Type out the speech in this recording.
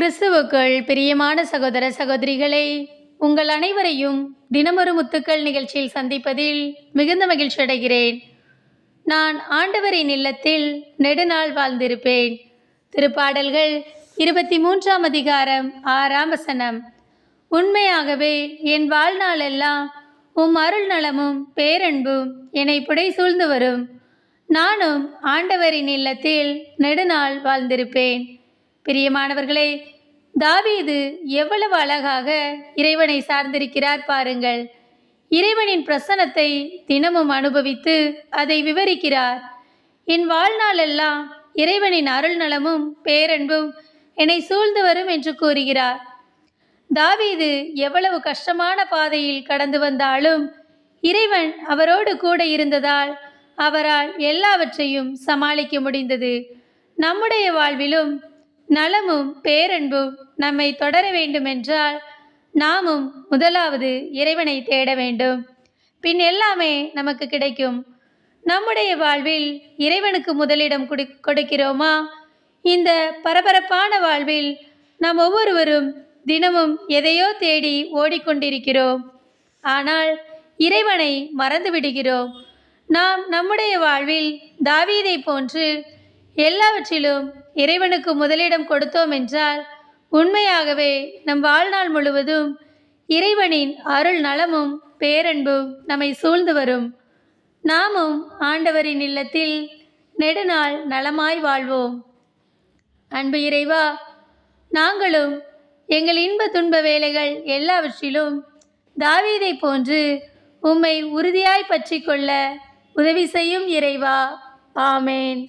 கிறிஸ்துவுக்குள் பிரியமான சகோதர சகோதரிகளே உங்கள் அனைவரையும் தினமொரு முத்துக்கள் நிகழ்ச்சியில் சந்திப்பதில் மிகுந்த மகிழ்ச்சி அடைகிறேன். நான் ஆண்டவரின் இல்லத்தில் நெடுநாள் வாழ்ந்திருப்பேன். திருப்பாடல்கள் இருபத்தி மூன்றாம் அதிகாரம் ஆறாம் வசனம். உண்மையாகவே என் வாழ்நாளெல்லாம் உம் அருள் நலமும் பேரன்பும் என்னை புடை சூழ்ந்து வரும். நானும் ஆண்டவரின் இல்லத்தில் நெடுநாள் வாழ்ந்திருப்பேன். பிரியமானவர்களே தாவீது எவ்வளவு அழகாக இறைவனை சார்ந்திருக்கிறார் பாருங்கள். இறைவனின் பிரசனத்தை தினமும் அனுபவித்து அதை விவரிக்கிறார். என் வாழ்நாளெல்லாம் இறைவனின் அருள் நலமும் பேரன்பும் என்னை சூழ்ந்து வரும் என்று கூறுகிறார். தாவீது எவ்வளவு கஷ்டமான பாதையில் கடந்து வந்தாலும் இறைவன் அவரோடு கூட இருந்ததால் அவரால் எல்லாவற்றையும் சமாளிக்க முடிந்தது. நம்முடைய வாழ்விலும் நலமும் பேரன்பும் நம்மை தொடர வேண்டுமென்றால் நாமும் முதலாவது இறைவனை தேட வேண்டும். பின் எல்லாமே நமக்கு கிடைக்கும். நம்முடைய வாழ்வில் இறைவனுக்கு முதலிடம் கொடு கொடுக்கிறோமா? இந்த பரபரப்பான வாழ்வில் நாம் ஒவ்வொருவரும் தினமும் எதையோ தேடி ஓடிக்கொண்டிருக்கிறோம். ஆனால் இறைவனை மறந்து விடுகிறோம். நாம் நம்முடைய வாழ்வில் தாவீதை போன்று எல்லாவற்றிலும் இறைவனுக்கு முதலிடம் கொடுத்தோம் என்றால் உண்மையாகவே நம் வாழ்நாள் முழுவதும் இறைவனின் அருள் நலமும் பேரன்பும் நம்மை சூழ்ந்து வரும். நாமும் ஆண்டவரின் இல்லத்தில் நெடுநாள் நலமாய் வாழ்வோம். அன்பு இறைவா நாங்களும் எங்கள் இன்ப துன்ப வேலைகள் எல்லாவற்றிலும் தாவீதை போன்று உம்மை உறுதியாய் பற்றிக்கொள்ள உதவி செய்யும் இறைவா. ஆமேன்.